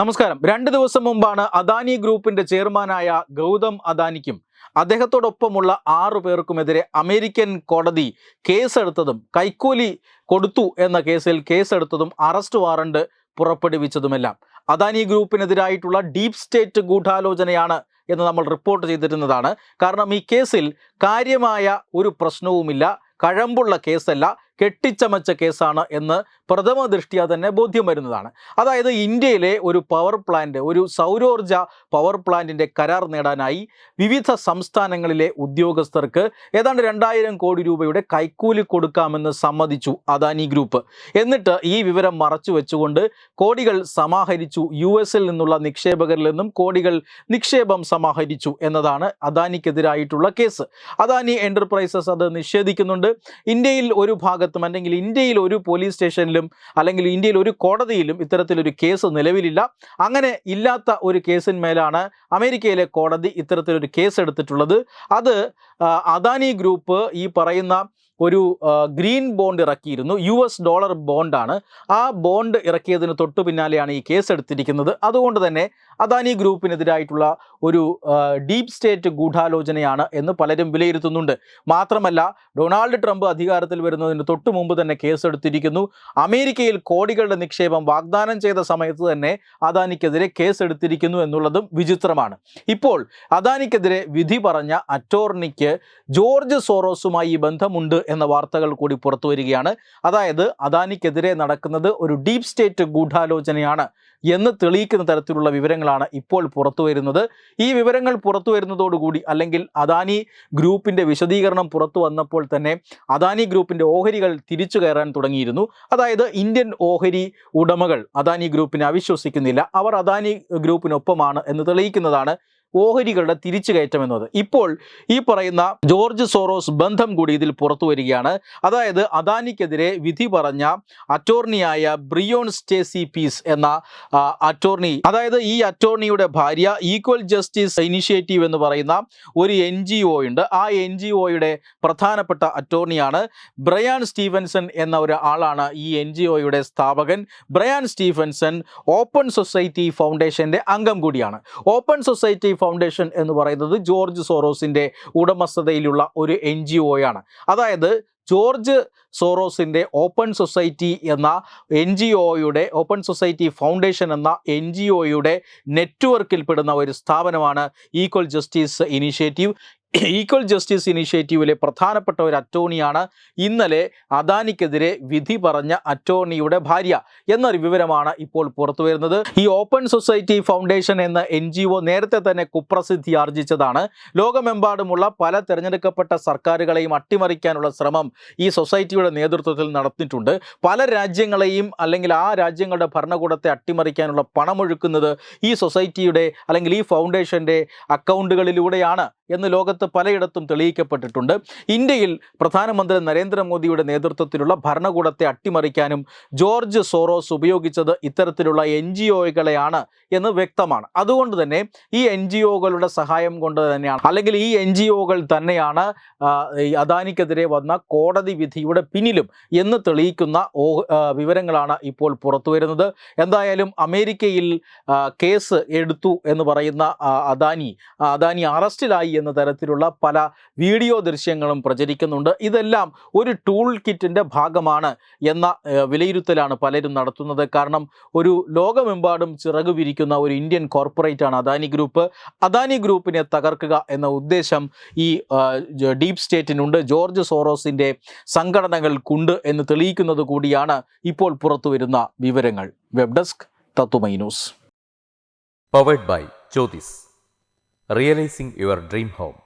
നമസ്കാരം. രണ്ട് ദിവസം മുമ്പാണ് അദാനി ഗ്രൂപ്പിന്റെ ചെയർമാനായ ഗൗതം അദാനിക്കും അദ്ദേഹത്തോടൊപ്പമുള്ള ആറു പേർക്കുമെതിരെ അമേരിക്കൻ കോടതി കേസെടുത്തതും കൈക്കൂലി കൊടുത്തു എന്ന കേസിൽ കേസെടുത്തതും അറസ്റ്റ് വാറണ്ട് പുറപ്പെടുവിച്ചതുമെല്ലാം. അദാനി ഗ്രൂപ്പിനെതിരായിട്ടുള്ള ഡീപ് സ്റ്റേറ്റ് ഗൂഢാലോചനയാണ് എന്ന് നമ്മൾ റിപ്പോർട്ട് ചെയ്തിരുന്നതാണ്. കാരണം ഈ കേസിൽ കാര്യമായ ഒരു പ്രശ്നവുമില്ല. കഴമ്പുള്ള കേസല്ല. കെട്ടിച്ചമച്ച കേസാണ് എന്ന് പ്രഥമ ദൃഷ്ടിയ തന്നെ ബോധ്യം വരുന്നതാണ്. അതായത് ഇന്ത്യയിലെ ഒരു പവർ പ്ലാന്റ് ഒരു സൗരോർജ പവർ പ്ലാന്റിന്റെ കരാർ നേടാനായി വിവിധ സംസ്ഥാനങ്ങളിലെ ഉദ്യോഗസ്ഥർക്ക് ഏതാണ്ട് രണ്ടായിരം കോടി രൂപയുടെ കൈക്കൂലി കൊടുക്കാമെന്ന് സമ്മതിച്ചു അദാനി ഗ്രൂപ്പ് എന്നിട്ട് ഈ വിവരം മറച്ചു വെച്ചുകൊണ്ട് കോടികൾ സമാഹരിച്ചു യു എസിൽ നിന്നുള്ള നിക്ഷേപകരിൽ നിന്നും കോടികൾ നിക്ഷേപം സമാഹരിച്ചു എന്നതാണ് അദാനിക്കെതിരായിട്ടുള്ള കേസ്. അദാനി എന്റർപ്രൈസസ് അത് നിഷേധിക്കുന്നുണ്ട്. ഇന്ത്യയിൽ ഒരു ഭാഗത്തും അല്ലെങ്കിൽ ഇന്ത്യയിൽ ഒരു പോലീസ് സ്റ്റേഷനിലും അല്ലെങ്കിൽ ഇന്ത്യയിൽ ഒരു കോടതിയിലും ഇത്തരത്തിലൊരു കേസ് നിലവിലില്ല. അങ്ങനെ ഇല്ലാത്ത ഒരു കേസിന്മേലാണ് അമേരിക്കയിലെ കോടതി ഇത്തരത്തിലൊരു കേസ് എടുത്തിട്ടുള്ളത് അത് അദാനി ഗ്രൂപ്പ് ഈ പറയുന്ന ഒരു ഗ്രീൻ ബോണ്ട് ഇറക്കിയിരുന്നു. യു എസ് ഡോളർ ബോണ്ടാണ്. ആ ബോണ്ട് ഇറക്കിയതിന് തൊട്ടു പിന്നാലെയാണ് ഈ കേസ് എടുത്തിരിക്കുന്നത്. അതുകൊണ്ട് തന്നെ അദാനി ഗ്രൂപ്പിനെതിരായിട്ടുള്ള ഒരു ഡീപ് സ്റ്റേറ്റ് ഗൂഢാലോചനയാണ് എന്ന് പലരും വിലയിരുത്തുന്നുണ്ട്. മാത്രമല്ല ഡൊണാൾഡ് ട്രംപ് അധികാരത്തിൽ വരുന്നതിന് തൊട്ടു മുമ്പ് തന്നെ കേസെടുത്തിരിക്കുന്നു അമേരിക്കയിൽ കോടികളുടെ നിക്ഷേപം വാഗ്ദാനം ചെയ്ത സമയത്ത് തന്നെ അദാനിക്കെതിരെ കേസെടുത്തിരിക്കുന്നു എന്നുള്ളതും വിചിത്രമാണ്. ഇപ്പോൾ അദാനിക്കെതിരെ വിധി പറഞ്ഞ അറ്റോർണിക്ക് ജോർജ് സോറോസുമായി ബന്ധമുണ്ട് എന്ന വാർത്തകൾ കൂടി പുറത്തു വരികയാണ്. അതായത് അദാനിക്കെതിരെ നടക്കുന്നത് ഒരു ഡീപ് സ്റ്റേറ്റ് ഗൂഢാലോചനയാണ് എന്ന് തെളിയിക്കുന്ന തരത്തിലുള്ള വിവരങ്ങളാണ് ഇപ്പോൾ പുറത്തു വരുന്നത്. ഈ വിവരങ്ങൾ പുറത്തു വരുന്നതോടുകൂടി അല്ലെങ്കിൽ അദാനി ഗ്രൂപ്പിന്റെ വിശദീകരണം പുറത്തു വന്നപ്പോൾ തന്നെ അദാനി ഗ്രൂപ്പിന്റെ ഓഹരികൾ തിരിച്ചു കയറാൻ തുടങ്ങിയിരുന്നു. അതായത് ഇന്ത്യൻ ഓഹരി ഉടമകൾ അദാനി ഗ്രൂപ്പിനെ അവിശ്വസിക്കുന്നില്ല. അവർ അദാനി ഗ്രൂപ്പിനൊപ്പമാണ് എന്ന് തെളിയിക്കുന്നതാണ് ഓഹരികളുടെ തിരിച്ചു കയറ്റം എന്നത്. ഇപ്പോൾ ഈ പറയുന്ന ജോർജ് സോറോസ് ബന്ധം കൂടി ഇതിൽ പുറത്തു വരികയാണ്. അതായത് അദാനിക്കെതിരെ വിധി പറഞ്ഞ അറ്റോർണിയായ ബ്രിയോൺ സ്റ്റേസി പീസ് എന്ന അറ്റോർണി അതായത് ഈ അറ്റോർണിയുടെ ഭാര്യ ഈക്വൽ ജസ്റ്റിസ് ഇനിഷ്യേറ്റീവ് എന്ന് പറയുന്ന ഒരു എൻ ജി ഒ ഉണ്ട്. ആ എൻ ജി ഒയുടെ പ്രധാനപ്പെട്ട അറ്റോർണിയാണ് ബ്രയാൻ സ്റ്റീവൻസൺ എന്ന ഒരു ആളാണ് ഈ എൻ ജി ഒയുടെ സ്ഥാപകൻ. ബ്രയാൻ സ്റ്റീഫൻസൺ ഓപ്പൺ സൊസൈറ്റി ഫൗണ്ടേഷന്റെ അംഗം കൂടിയാണ്. ഓപ്പൺ സൊസൈറ്റി ഫൗണ്ടേഷൻ എന്ന് പറയുന്നത് ജോർജ് സോറോസിന്റെ ഉടമസ്ഥതയിലുള്ള ഒരു എൻ ജി ഒയാണ്. അതായത് ജോർജ് സോറോസിന്റെ ഓപ്പൺ സൊസൈറ്റി എന്ന എൻ ജി ഒയുടെ ഓപ്പൺ സൊസൈറ്റി ഫൗണ്ടേഷൻ എന്ന എൻ ജി ഒയുടെ നെറ്റ്വർക്കിൽപ്പെടുന്ന ഒരു സ്ഥാപനമാണ് equal justice initiative. Equal justice ഇനിഷ്യേറ്റീവിലെ പ്രധാനപ്പെട്ട ഒരു അറ്റോർണിയാണ് ഇന്നലെ അദാനിക്കെതിരെ വിധി പറഞ്ഞ അറ്റോർണിയുടെ ഭാര്യ എന്നൊരു വിവരമാണ് ഇപ്പോൾ പുറത്തു വരുന്നത്. ഈ ഓപ്പൺ സൊസൈറ്റി ഫൗണ്ടേഷൻ എന്ന എൻ നേരത്തെ തന്നെ കുപ്രസിദ്ധി ആർജിച്ചതാണ്. ലോകമെമ്പാടുമുള്ള പല തിരഞ്ഞെടുക്കപ്പെട്ട സർക്കാരുകളെയും അട്ടിമറിക്കാനുള്ള ശ്രമം ഈ സൊസൈറ്റിയുടെ നേതൃത്വത്തിൽ നടത്തിയിട്ടുണ്ട് പല രാജ്യങ്ങളെയും അല്ലെങ്കിൽ ആ രാജ്യങ്ങളുടെ ഭരണകൂടത്തെ അട്ടിമറിക്കാനുള്ള പണമൊഴുക്കുന്നത് ഈ സൊസൈറ്റിയുടെ അല്ലെങ്കിൽ ഈ ഫൗണ്ടേഷന്റെ അക്കൗണ്ടുകളിലൂടെയാണ് എന്ന് ലോകത്ത് പലയിടത്തും തെളിയിക്കപ്പെട്ടിട്ടുണ്ട്. ഇന്ത്യയിൽ പ്രധാനമന്ത്രി നരേന്ദ്രമോദിയുടെ നേതൃത്വത്തിലുള്ള ഭരണകൂടത്തെ അട്ടിമറിക്കാനും ജോർജ് സോറോസ് ഉപയോഗിച്ചത് ഇത്തരത്തിലുള്ള എൻ ജി ഒകളെയാണ് എന്ന് വ്യക്തമാണ്. അതുകൊണ്ട് തന്നെ ഈ എൻ ജി ഒകളുടെ സഹായം കൊണ്ട് തന്നെയാണ് അല്ലെങ്കിൽ ഈ എൻ ജി ഒകൾ തന്നെയാണ് അദാനിക്കെതിരെ വന്ന കോടതി വിധിയുടെ പിന്നിലും എന്ന് തെളിയിക്കുന്ന വിവരങ്ങളാണ് ഇപ്പോൾ പുറത്തു വരുന്നത്. എന്തായാലും അമേരിക്കയിൽ കേസ് എടുത്തു എന്ന് പറയുന്ന അദാനി അദാനി അറസ്റ്റിലായി എന്ന തരത്തിലുള്ള പല വീഡിയോ ദൃശ്യങ്ങളും പ്രചരിക്കുന്നുണ്ട്. ഇതെല്ലാം ഒരു ടൂൾ കിറ്റിന്റെ ഭാഗമാണ് എന്ന വിലയിരുത്തലാണ് പലരും നടത്തുന്നത്. കാരണം ഒരു ലോകമെമ്പാടും ചിറകു വിരിക്കുന്ന ഒരു ഇന്ത്യൻ കോർപ്പറേറ്റാണ് അദാനി ഗ്രൂപ്പ്. അദാനി ഗ്രൂപ്പിനെ തകർക്കുക എന്ന ഉദ്ദേശം ഈ ഡീപ് സ്റ്റേറ്റിനുണ്ട്. ജോർജ് സോറോസിന്റെ സംഘടനകൾക്കുണ്ട് എന്ന് തെളിയിക്കുന്നത് കൂടിയാണ് ഇപ്പോൾ പുറത്തു വരുന്ന വിവരങ്ങൾ. വെബ് ഡെസ്ക് തത്തുമൈ news. By Jyothis realising your dream home.